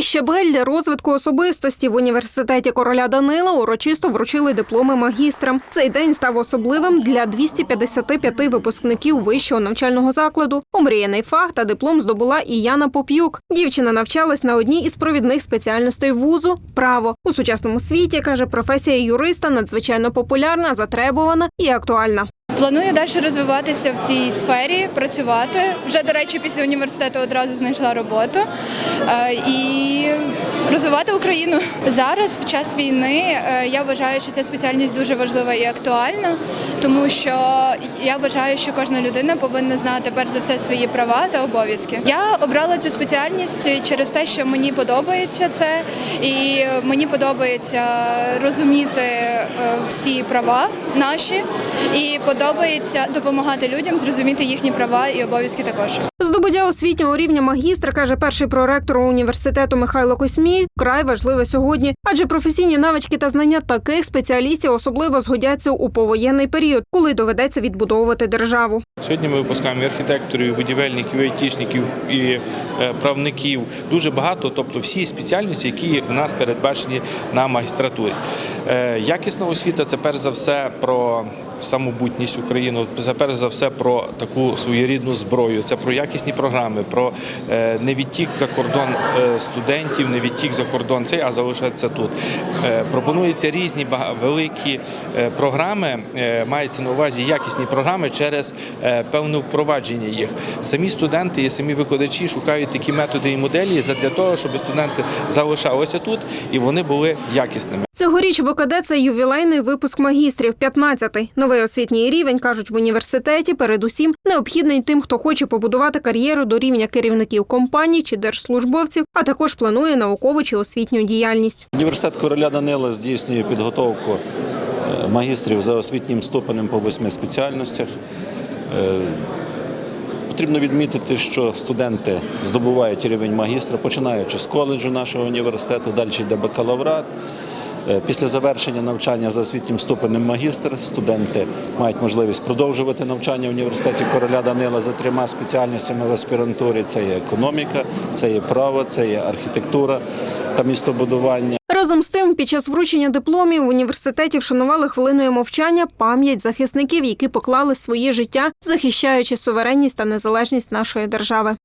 Новий щебель для розвитку особистості в університеті короля Данила урочисто вручили дипломи магістрам. Цей день став особливим для 255 випускників вищого навчального закладу. Омріяний фах та диплом здобула і Яна Поп'юк. Дівчина навчалась на одній із провідних спеціальностей вузу право у сучасному світі. каже, професія юриста надзвичайно популярна, затребувана і актуальна. Планую далі розвиватися в цій сфері, працювати. Вже, до речі, після університету одразу знайшла роботу Е, і розвивати Україну. Зараз, в час війни, е, я вважаю, що ця спеціальність дуже важлива і актуальна, тому що я вважаю, що кожна людина повинна знати перш за все свої права та обов'язки. Я обрала цю спеціальність через те, що мені подобається це, і мені подобається розуміти е, всі права наші, і подобається допомагати людям зрозуміти їхні права і обов'язки також. Здобуття освітнього рівня магістра, каже перший проректор університету Михайло Космій, край важливе сьогодні, адже професійні навички та знання таких спеціалістів особливо згодяться у повоєнний період, коли доведеться відбудовувати державу. Сьогодні ми випускаємо архітекторів, будівельників, айтішників, і е, правників. Дуже багато, тобто всі спеціальності, які в нас передбачені на магістратурі. Е, Якісна освіта це перш за все про самобутність України, це перш за все про таку своєрідну зброю. Це про якісні програми, про е, не відтік за кордон е, студентів, не відтік за кордон цей, а залишається тут. Пропонуються різні великі програми, мається на увазі якісні програми через певне впровадження їх. Самі студенти і самі викладачі шукають такі методи і моделі для того, щоб студенти залишалися тут і вони були якісними. Цьогоріч в ОКД це ювілейний випуск магістрів, 15-й. Новий освітній рівень, кажуть в університеті, передусім необхідний тим, хто хоче побудувати кар'єру до рівня керівників компаній чи держслужбовців, а також планує наукову чи освітню діяльність. Університет короля Данила здійснює підготовку е, магістрів за освітнім ступенем по восьми спеціальностях. Е, Потрібно відмітити, що студенти здобувають рівень магістра, починаючи з коледжу нашого університету, далі йде бакалаврат. Е, Після завершення навчання за освітнім ступенем магістр студенти мають можливість продовжувати навчання в університеті короля Данила за трьома спеціальностями в аспірантурі: це є економіка, це є право, це є архітектура та містобудування. Разом з тим, під час вручення дипломів в університеті вшанували хвилиною мовчання пам'ять захисників, які поклали своє життя, захищаючи суверенність та незалежність нашої держави.